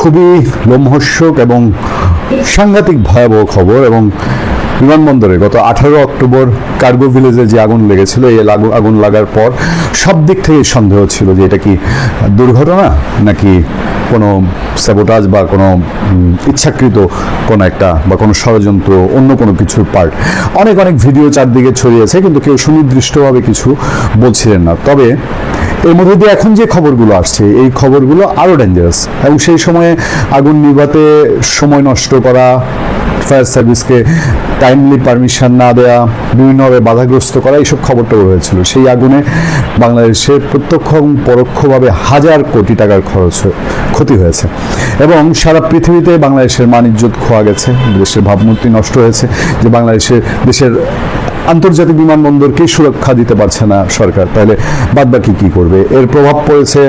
খুবই লোমহর্ষক এবং সাংঘাতিক ভয়াবহ খবর এবং বিমানবন্দরে গত আঠারো অক্টোবর কার্গো ভিলেজে যে আগুন লেগেছিল, এই আগুন লাগার পর সব দিক থেকে সন্দেহ ছিল যে এটা কি দুর্ঘটনা নাকি কোনো স্যাবোটাজ বা কোনো ইচ্ছাকৃত কোনো একটা বা কোনো ষড়যন্ত্র, অন্য কোনো কিছুর পার্ট অনেক অনেক ভিডিও চারদিকে ছড়িয়েছে, কিন্তু কেউ সুনির্দিষ্টভাবে কিছু বলছিলেন না। তবে এর মধ্যে দিয়ে এখন যে খবরগুলো আসছে, এই খবরগুলো আরও ডেঞ্জারাস এবং সেই সময়ে আগুন নিভাতে সময় নষ্ট করা ফায়ার সার্ভিসকে টাইমলি পারমিশন না দেওয়া বিভিন্নভাবে বাধাগ্রস্ত করা, এইসব খবরটা হয়েছিল সেই আগুনে বাংলাদেশে প্রত্যক্ষ এবং পরোক্ষভাবে হাজার কোটি টাকার খরচ ক্ষতি হয়েছে এবং সারা পৃথিবীতে বাংলাদেশের মানিজ্যত খোয়া গেছে। দেশের ভাবমূর্তি নষ্ট হয়েছে যে বাংলাদেশের, দেশের আন্তর্জাতিক বিমানবন্দরকেই সুরক্ষা দিতে পারছে না সরকার। তাহলে বাদ বাকি কী করবে? এর প্রভাব পড়েছে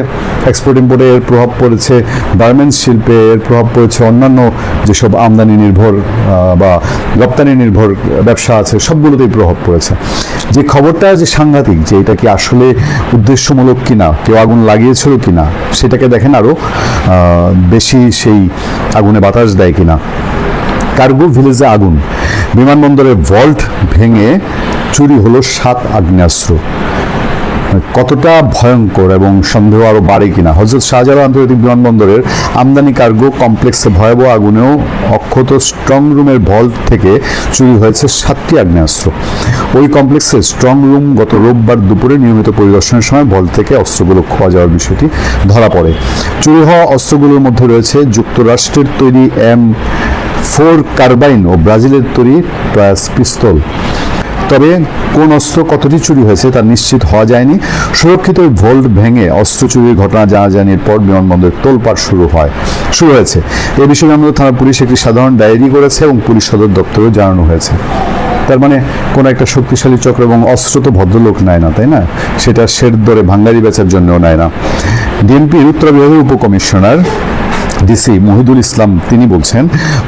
এক্সপোর্ট ইম্পোর্টে এর প্রভাব পড়েছে গার্মেন্টস শিল্পে, এর প্রভাব পড়েছে অন্যান্য যেসব আমদানি নির্ভর বা রপ্তানি নির্ভর ব্যবসা আছে, সবগুলোতেই প্রভাব পড়েছে। যে খবরটা যে সাংঘাতিক, যে এটা কি আসলে উদ্দেশ্যমূলক কিনা, কেউ আগুন লাগিয়েছিল কিনা, সেটাকে দেখেন আরও বেশি সেই আগুনে বাতাস দেয় কিনা। কার্গো ভিলেজে আগুন। বিমানবন্দরের ভল্ট ভেঙে চুরি হলো সাত আগ্নেয়াস্ত্র। কতটা ভয়ঙ্কর এবং সন্দেহ আরও বাড়ে কিনা? হজরত শাহজালাল আন্তর্জাতিক বিমানবন্দরের আমদানি কার্গো কমপ্লেক্সে ভয়াবহ আগুনেও অক্ষত স্ট্রং রুমের ভল্ট থেকে চুরি হয়েছে সাতটি আগ্নেয়াস্ত্র। ওই কমপ্লেক্সে স্ট্রং রুম গত রোববার দুপুরে নিয়মিত পরিদর্শনের সময় ভল্ট থেকে অস্ত্রগুলো খোয়া যাওয়ার বিষয়টি ধরা পড়ে। চুরি হওয়া অস্ত্রগুলোর মধ্যে রয়েছে যুক্তরাষ্ট্রের তৈরি এম ফোর কার্বাইন ও ব্রাজিলের তৈরি ট্রায়াস পিস্তল। তবে কোন অস্ত্র কতটি চুরি হয়েছে তা নিশ্চিত হওয়া যায়নি। সুরক্ষিত ভোল্ট ভেঙে অস্ত্র চুরির ঘটনা জানা জানাজানির পর বিমানবন্দরের তোলপাড় শুরু হয়। শুরু হয়েছে। এ বিষয়ে বিমানবন্দর থানা পুলিশ একটি সাধারণ ডায়েরি করেছে এবং পুলিশ সদর দপ্তরেও জানানো হয়েছে। তার মানে কোনো একটা শক্তিশালী চক্র এবং অস্ত্র তো ভদ্রলোক নেয় না, তাই না? সেটা শের দরে ভাঙ্গারি বেচার জন্যও নেয় না। ডিএমপির উত্তর বিভাগের উপকমিশনার ডিসি মহিদুল ইসলাম তিনি বলছেন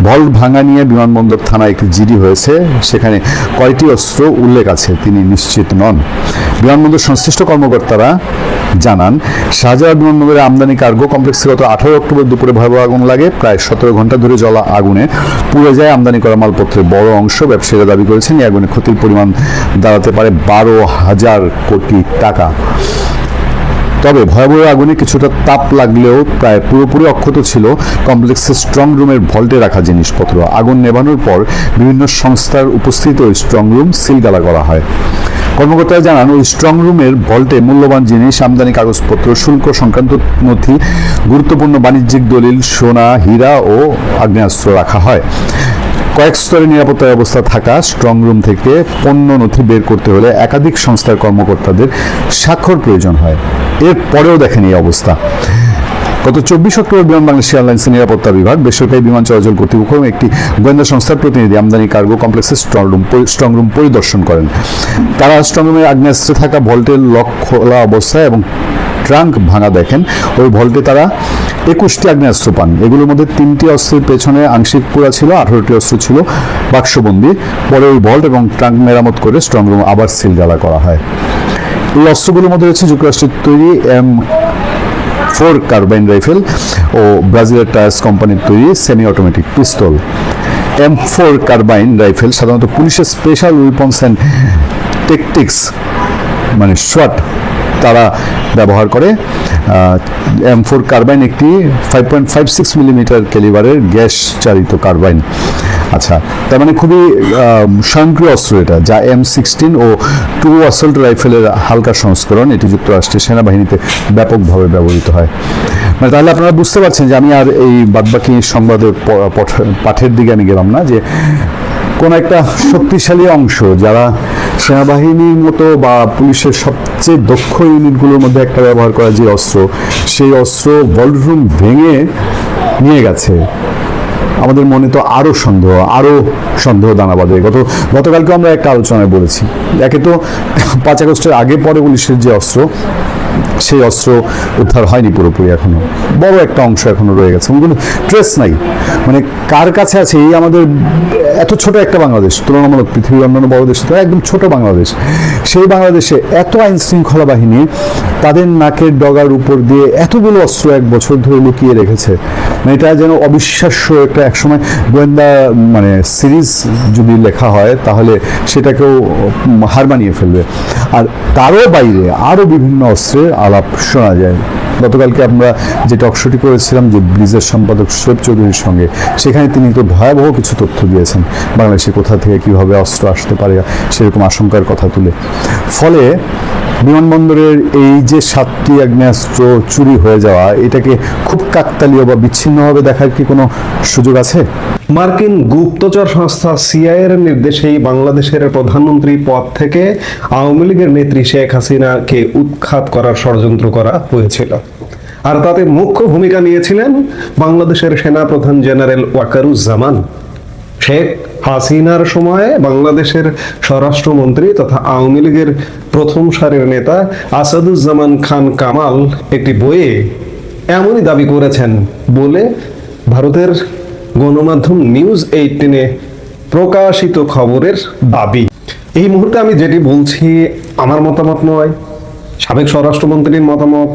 ভল্ট ভাঙা নিয়ে বিমানবন্দর থানায় একটি জিডি হয়েছে, সেখানে কয়টি অস্ত্র উল্লেখ আছে তিনি নিশ্চিত নন। বিমানবন্দর সংশ্লিষ্ট কর্মকর্তারা জানান, শাহজালাল বিমানবন্দরে আমদানি কার্গো কমপ্লেক্সে গত আঠারো অক্টোবর দুপুরে ভয়াবহ আগুন লাগে। প্রায় সতেরো ঘণ্টা ধরে জ্বলা আগুনে পুড়ে যায়। আমদানি করা মালপত্রের বড় অংশ ব্যবসায়ীরা দাবি করেছেন, এই আগুনে ক্ষতির পরিমাণ দাঁড়াতে পারে বারো হাজার কোটি টাকা। তবে ভয়াবহ আগুনে কিছুটা তাপ লাগলেও প্রায় পুরোপুরি অক্ষত ছিল কমপ্লেক্সের স্ট্রং রুমের ভল্টে রাখা জিনিসপত্র। আগুন নেভানোর পর বিভিন্ন সংস্থার উপস্থিত ওই স্ট্রং রুম সিলগালা করা হয়। কর্মকর্তারা জানান, ওই স্ট্রং রুমের ভল্টে মূল্যবান জিনিস, আমদানি কাগজপত্র, শুল্ক সংক্রান্ত নথি, গুরুত্বপূর্ণ বাণিজ্যিক দলিল, সোনা, হীরা ও আগ্নেয়াস্ত্র রাখা হয়। কয়েক স্তরে নিরাপত্তা ব্যবস্থা থাকা স্ট্রং রুম থেকে পণ্য নথি বের করতে হলে একাধিক সংস্থার কর্মকর্তাদের স্বাক্ষর প্রয়োজন হয়। এর পরেও দেখেন এই অবস্থা। গত চব্বিশ অক্টোবর বিমান বাংলাদেশ এয়ারলাইন্সের নিরাপত্তা বিভাগ, বেসরকারি বিমান চলাচল কর্তৃপক্ষ এবং একটি গোয়েন্দা সংস্থার প্রতিনিধি আমদানি কার্গো কমপ্লেক্সের স্ট্রং রুম স্ট্রং রুম পরিদর্শন করেন। তারা স্ট্রং রুমের আগ্নেয়াস্ত্রে থাকা ভল্টের লক খোলা অবস্থায় এবং ট্রাঙ্ক ভাঙা দেখেন। ওই ভল্টে তারা একুশটি আগ্নেয়াস্ত্র পান। এগুলোর মধ্যে তিনটি অস্ত্রের পেছনে আংশিক পুরা ছিল, আঠারোটি অস্ত্র ছিল, বাক্সবন্দি। পরে ওই ভল্ট এবং ট্রাঙ্ক মেরামত করে স্ট্রং রুম আবার সিলগালা করা হয়। এই অস্ত্রগুলোর মধ্যে রয়েছে যুক্তরাষ্ট্রের তৈরি এম ফোর কার্বাইন রাইফেল ও ব্রাজিলের টায়ার্স কোম্পানির তৈরি semi automatic pistol. M four carbine rifle সাধারণত পুলিশের স্পেশাল উইপন্স অ্যান্ড টেকটিক্স মানে শট, তারা ব্যবহার করে। এম ফোর কার্বাইন একটি five point five six millimetre ক্যালিবারের gas চালিত কার্বাইন আচ্ছা তার মানে খুবই স্বয়ংক্রিয় অস্ত্র এটা, যা এম সিক্সটিন ও টু অসল্ট রাইফেলের হালকা সংস্করণ। এটি যুক্তরাষ্ট্রের সেনাবাহিনীতে ব্যাপকভাবে ব্যবহৃত হয়। মানে তাহলে আপনারা বুঝতে পারছেন যে আমি আর এই বাদবাকি সংবাদের পাঠের দিকে আমি গেলাম না, যে কোন একটা শক্তিশালী অংশ যারা সেনাবাহিনীর মতো বা পুলিশের সবচেয়ে দক্ষ ইউনিটগুলোর মধ্যে একটা ব্যবহার করা যে অস্ত্র, সেই অস্ত্র বলরুম ভেঙে নিয়ে গেছে। আমাদের মনে তো আরও সন্দেহ আরও সন্দেহ দানা বাঁধে। গত, গতকালকেও আমরা একটা আলোচনায় বলেছি। একে তো পাঁচ আগস্টের আগে পরে পুলিশের যে অস্ত্র সেই অস্ত্র উদ্ধার হয়নি পুরোপুরি এখনও। বড় একটা অংশ এখনও রয়ে গেছে। কোনো ট্রেস নাই। মানে কার কাছে আছে এই আমাদের এত ছোট একটা বাংলাদেশ? তুলনামূলক পৃথিবীর অন্যান্য বড় দেশ তো একদম ছোট বাংলাদেশ। সেই বাংলাদেশে এত আইন শৃঙ্খলা বাহিনী তাদের নাকের ডগার উপর দিয়ে এতগুলো অস্ত্র এক বছর ধরে লুকিয়ে রেখেছে। এটা যেন অবিশ্বাস্য একটা একসময় গোয়েন্দা মানে সিরিজ যদি লেখা হয়, তাহলে সেটাকেও হার মানিয়ে ফেলবে। আর তারও বাইরে আরও বিভিন্ন অস্ত্রের আলাপ শোনা যায়। গতকালকে আমরা যে টকশোটি করেছিলাম যে ব্রিজের সম্পাদক শোয়েব চৌধুরীর সঙ্গে, সেখানে তিনি তো ভয়াবহ কিছু তথ্য দিয়েছেন, বাংলাদেশে কোথা থেকে কীভাবে অস্ত্র আসতে পারে সেরকম আশঙ্কার কথা তুলে। ফলে বিমানবন্দরের এই যে সাতটি আগ্নেয়াস্ত্র চুরি হয়ে যাওয়া, এটাকে খুব কাকতালীয় বা বিচ্ছিন্নভাবে দেখার কি কোনো সুযোগ আছে? মার্কিন গুপ্তচর সংস্থা সিআইএর নির্দেশেই বাংলাদেশের প্রধানমন্ত্রী পদ থেকে আওয়ামী লীগের নেত্রী শেখ হাসিনাকে উৎখাত করার ষড়যন্ত্র করা হয়েছিল। আর তাতে মুখ্য ভূমিকা নিয়েছিলেন বাংলাদেশের সেনা প্রধান জেনারেল ওয়াকারুজ্জামান। শেখ হাসিনার সময়ে বাংলাদেশের স্বরাষ্ট্রমন্ত্রী তথা আওয়ামী লীগের প্রথম সারের নেতা আসাদুজ্জামান খান কামাল একটি বইয়ে এমনই দাবি করেছেন বলে ভারতের গণমাধ্যম নিউজ এইটিনে প্রকাশিত খবরের দাবি। এই মুহূর্তে আমি যেটি বলছি আমার মতামত নয়। সাবেক স্বরাষ্ট্রমন্ত্রীর মতামত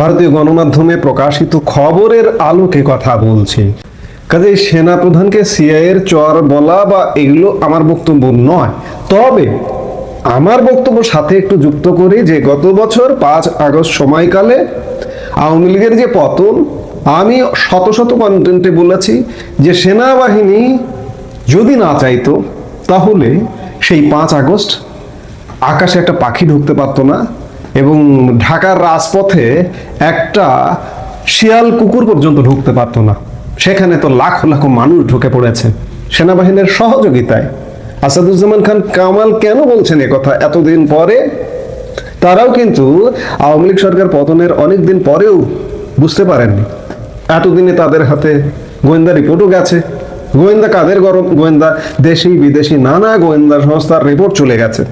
ভারতীয় গণমাধ্যমে প্রকাশিত খবরের আলোকে কথা বলছি। কাজে সেনা প্রধানকে সিআইয়ের চর বলা বা এগুলো আমার বক্তব্য নয়। তবে আমার বক্তব্য সাথে একটু যুক্ত করি যে গত বছর পাঁচ আগস্ট সময়কালে আওয়ামী লীগের যে পতন, আমি শত শত কন্টেন্টে বলেছি যে সেনাবাহিনী যদি না চাইতো, তাহলে সেই পাঁচ আগস্ট আকাশে একটা পাখি ঢুকতে পারতো না। এবং ঢাকার রাজপথে একটা শিয়াল কুকুর পর্যন্ত ঢুকতে পারতো না। সেখানে তো লাখো লাখো মানুষ ঢুকে পড়েছে। সেনাবাহিনীর সহযোগিতায় আসাদুজ্জামান খান কামাল কেন বলছেন কথা এতদিন পরে? তারাও কিন্তু আওয়ামী লীগ সরকার পতনের অনেক দিন পরেও বুঝতে পারেননি। এতদিনে তাদের হাতে গোয়েন্দা রিপোর্টও গেছে। গোয়েন্দা কাদের গরম? গোয়েন্দা দেশি বিদেশি নানা গোয়েন্দা সংস্থার রিপোর্ট চলে গেছে।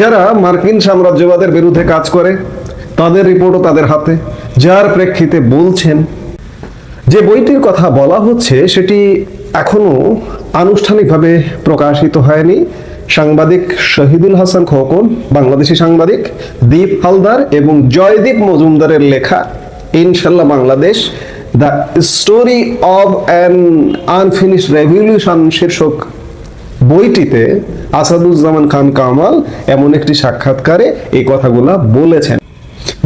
যারা মার্কিন সাম্রাজ্যবাদের বিরুদ্ধে কাজ করে, তাদের রিপোর্টও তাদের হাতে। যার প্রেক্ষিতে বলছেন, যে বইটির কথা বলা হচ্ছে, সেটি এখনও আনুষ্ঠানিকভাবে প্রকাশিত হয়নি। সাংবাদিক শহীদুল হাসান খোকন, বাংলাদেশি সাংবাদিক দীপ হালদার এবং জয়দীপ মজুমদারের লেখা Inshallah Bangladesh, the story of an unfinished revolution শীর্ষক বইটিতে আসাদুজ্জামান খান কামাল এমন একটি সাক্ষাৎকারে এই কথাগুলা বলেছেন।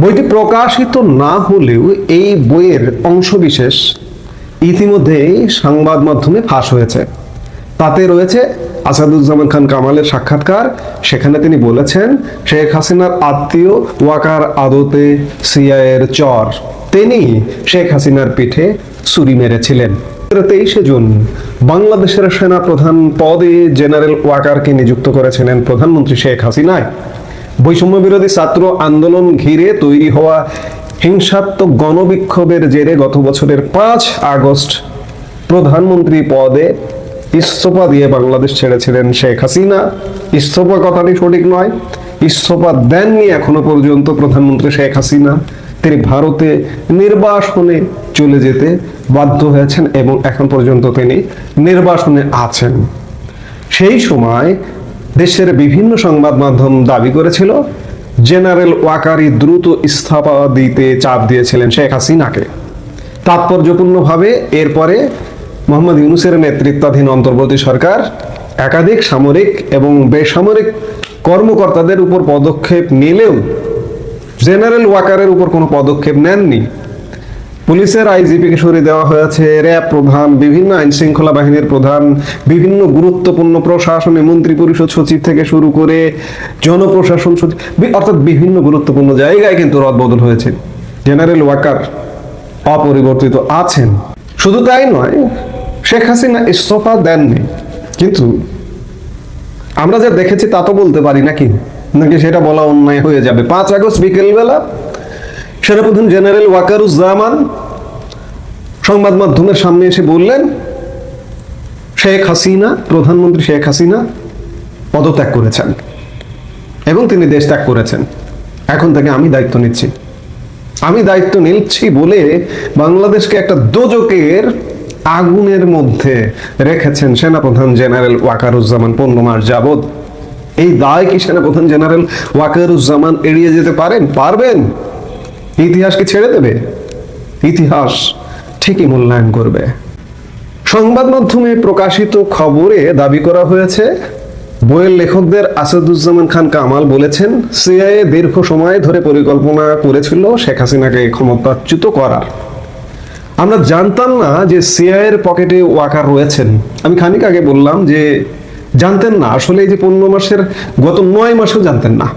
বইটি প্রকাশিত না হলেও এই বইয়ের অংশবিশেষ ইতিমধ্যেই সংবাদ মাধ্যমে ফাঁস হয়েছে। তাতে রয়েছে আসাদুজ্জামান খান কামালের সাক্ষাৎকার। সেখানে তিনি বলেছেন, শেখ হাসিনার আত্মীয় ওয়াকার আদতে সিআইয়ের চর। তিনি শেখ হাসিনার পিঠে ছুরি মেরেছিলেন। তেইশে জুন বাংলাদেশের সেনা প্রধান পদে জেনারেল ওয়াকারকে নিযুক্ত করেছিলেন প্রধানমন্ত্রী শেখ হাসিনায় বৈষম্য বিরোধী ছাত্র আন্দোলন ঘিরে তৈরি হওয়া হিংসাত্মক গণবিক্ষোভের জেরে গত বছরের পাঁচ আগস্ট প্রধানমন্ত্রী পদে ইস্তফা দিয়ে বাংলাদেশ ছেড়েছিলেন শেখ হাসিনা। ইস্তফা কথাটি সঠিক নয়। ইস্তফা দেননি এখনও পর্যন্ত প্রধানমন্ত্রী শেখ হাসিনা। তিনি ভারতে নির্বাসনে চলে যেতে বাধ্য হয়েছেন এবং এখন পর্যন্ত তিনি নির্বাসনে আছেন। সেই সময় দেশের বিভিন্ন সংবাদ মাধ্যম দাবি করেছিল, জেনারেল ওয়াকারি দ্রুত ইস্তফা দিতে চাপ দিয়েছিলেন শেখ হাসিনাকে। তাৎপর্যপূর্ণভাবে এরপরে মোহাম্মদ ইউনুসের নেতৃত্বাধীন অন্তর্বর্তী সরকার একাধিক সামরিক এবং বেসামরিক কর্মকর্তাদের উপর পদক্ষেপ নিলেও জেনারেল ওয়াকারের উপর কোনো পদক্ষেপ নেননি। পুলিশের আইজিপিকে সরিয়ে দেওয়া হয়েছে। র্যাব প্রধান, বিভিন্ন আইন শৃঙ্খলা বাহিনীর প্রধান, বিভিন্ন গুরুত্বপূর্ণ প্রশাসনে মন্ত্রী পরিষদ সচিব থেকে শুরু করে জনপ্রশাসন সচিব অর্থাৎ বিভিন্ন গুরুত্বপূর্ণ জায়গায় কিন্তু রদবদল হয়েছে। জেনারেল ওয়াকার অপরিবর্তিত আছেন। শুধু তাই নয়, শেখ হাসিনা ইস্তফা দেননি। কিন্তু আমরা যা দেখেছি তা তো বলতে পারি নাকি? নাকি সেটা বলা অন্যায় হয়ে যাবে? পাঁচ আগস্ট বিকেলবেলা সেনাপ্রধান জেনারেল ওয়াকারুজ্জামান সংবাদ মাধ্যমের সামনে এসে বললেন, শেখ হাসিনা, প্রধানমন্ত্রী শেখ হাসিনা পদত্যাগ করেছেন এবং তিনি দেশ ত্যাগ করেছেন। এখন থেকে আমি দায়িত্ব নিচ্ছি। আমি দায়িত্ব নিচ্ছি বলে বাংলাদেশকে একটা দোজকের আগুনের মধ্যে রেখেছেন সেনাপ্রধান জেনারেল ওয়াকারুজ্জামান পনেরো মাস এই দায় কি সেনাপ্রধান জেনারেল ওয়াকারুজ্জামান এড়িয়ে যেতে পারেন? পারবেন? ইতিহাসকে ছেড়ে দেবে? ইতিহাস ঠিকই মূল্যায়ন করবে। সংবাদ মাধ্যমে প্রকাশিত খবরে দাবি করা হয়েছে, বইয়ের লেখকদের আসাদুজ্জামান খান কামাল বলেছেন, সিআইএ দীর্ঘ সময় ধরে পরিকল্পনা করেছিল শেখ হাসিনাকে ক্ষমতাচ্যুত করার। আমরা জানতাম না যে সিআইয়ের পকেটে ওয়াকার রয়েছেন। আমি খানিক আগে বললাম যে জানতেন না, আসলে এই যে পনেরো মাসের, গত নয় মাসেও জানতেন না,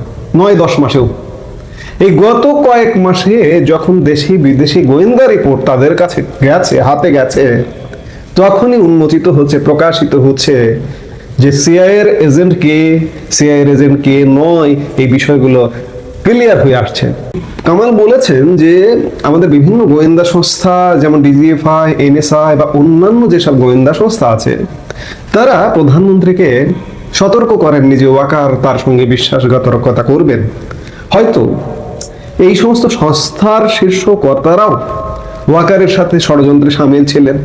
নয় দশ মাসেও। এই গত কয়েক মাসে যখন দেশি বিদেশি গোয়েন্দা রিপোর্ট তাদের কাছে গেছে, হাতে গেছে, তখনই উন্মোচিত হচ্ছে, প্রকাশিত হচ্ছে যে সিআইয়ের এজেন্ট কে সিআইয়ের এজেন্ট কে নয়, এই বিষয়গুলো ক্লিয়ার হয়ে আসছে। কামাল বলেছেন যে আমাদের বিভিন্ন গোয়েন্দা সংস্থা, যেমন ডিজিএফআই এনএসআই বা অন্যান্য যেসব গোয়েন্দা সংস্থা আছে, তারা প্রধানমন্ত্রীকে সতর্ক করেননি যে ওয়াকার তার সঙ্গে বিশ্বাসঘাতকতা করবেন। হয়তো এই সমস্ত সংস্থার শীর্ষ কর্তারাও ওয়াকারের সাথে ষড়যন্ত্রে সামিল ছিলেন।